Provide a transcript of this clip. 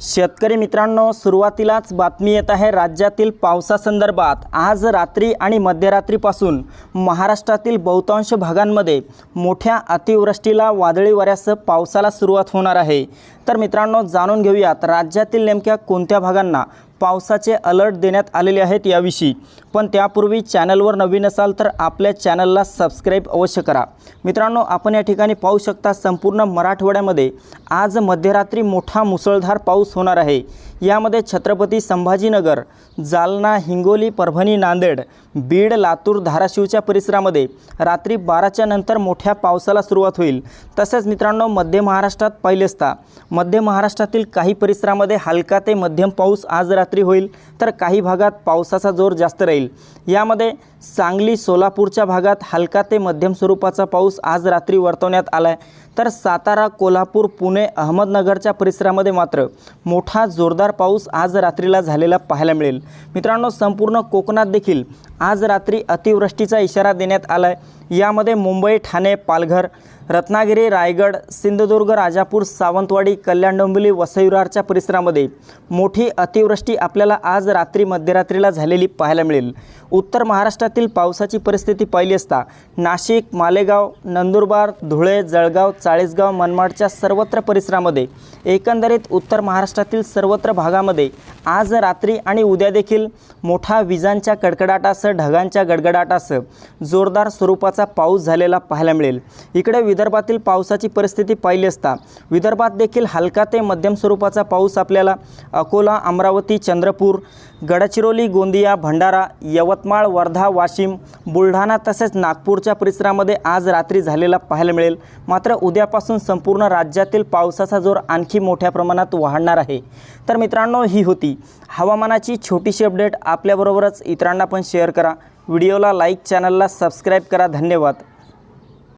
शेतकरी मित्रांनो सुरुवातीलाच बातमी येत आहे राज्यातील पावसासंदर्भात. आज रात्री आणि मध्यरात्रीपासून महाराष्ट्रातील बहुतांश भागांमध्ये मोठ्या अतिवृष्टीला वादळी वाऱ्यासह पावसाला सुरुवात होणार आहे. तर मित्रांनो जाणून घेऊयात राज्यातील नेमक्या कोणत्या भागांना पावसाचे अलर्ट देण्यात आलेले आहेत याविषयी. पण त्यापूर्वी चॅनलवर नवीन असाल तर आपल्या चॅनलला सबस्क्राईब अवश्य करा. मित्रांनो आपण या ठिकाणी पाहू शकता संपूर्ण मराठवाड्यामध्ये आज मध्यरात्री मोठा मुसळधार पाऊस होणार आहे. यामध्ये छत्रपती संभाजीनगर जालना हिंगोली परभणी नांदेड बीड लातूर धाराशिवच्या परिसरामध्ये रात्री बाराच्या नंतर मोठ्या पावसाला सुरुवात होईल. तसेच मित्रांनो मध्य महाराष्ट्रात पहिलेचता मध्य महाराष्ट्रातील काही परिसरामध्ये हलका ते मध्यम पाऊस आज रात्री होईल तर काही भागात पावसाचा जोर जास्त राहील. यामध्ये सांगली सोलापूरच्या भागात हलका ते मध्यम स्वरूपाचा पाऊस आज रात्री वर्तवण्यात आला आहे तर सातारा कोल्हापूर पुणे अहमदनगरच्या परिसरामध्ये मात्र मोठा जोरदार पाऊस आज रात्रीला झालेला पाहायला मिळेल. मित्रांनो संपूर्ण कोकणात देखील आज रात्री अतिवृष्टीचा इशारा देण्यात आला आहे यामध्ये मुंबई ठाणे पालघर रत्नागिरी रायगड सिंधुदुर्ग राजापूर सावंतवाडी कल्याण डोंबिवली वसईरारच्या परिसरामध्ये मोठी अतिवृष्टी आपल्याला आज रात्री मध्यरात्रीला झालेली पाहायला मिळेल. उत्तर महाराष्ट्रातील पावसाची परिस्थिती पाहिली असता नाशिक मालेगाव नंदुरबार धुळे जळगाव चाळीसगाव मनमाडच्या सर्वत्र परिसरामध्ये एकंदरीत उत्तर महाराष्ट्रातील सर्वत्र भागामध्ये आज रात्री आणि उद्या देखील मोठा विजांच्या कडकडाटासह ढगांच्या गडगडाटासह जोरदार स्वरूपाचा पाऊस झालेला पाहायला मिळेल. इकडे विदर्भातील पावसाची परिस्थिती पाहिली असता विदर्भात देखील हलका ते मध्यम स्वरूपाचा पाऊस आपल्याला अकोला अमरावती चंद्रपूर गडचिरोली गोंदिया भंडारा यवतमाळ वर्धा वाशिम बुलढाणा तसेच नागपूरच्या परिसरामध्ये आज रात्री झालेला पाहायला मिळेल. मात्र उद्यापासून संपूर्ण राज्यातील पावसाचा जोर आणखी मोठ्या प्रमाणात वाढणार आहे. तर मित्रांनो ही होती हवामानाची छोटीशी अपडेट. आपल्याबरोबरच इतरांना पण शेअर करा. व्हिडिओला लाईक चॅनलला सबस्क्राईब करा. धन्यवाद.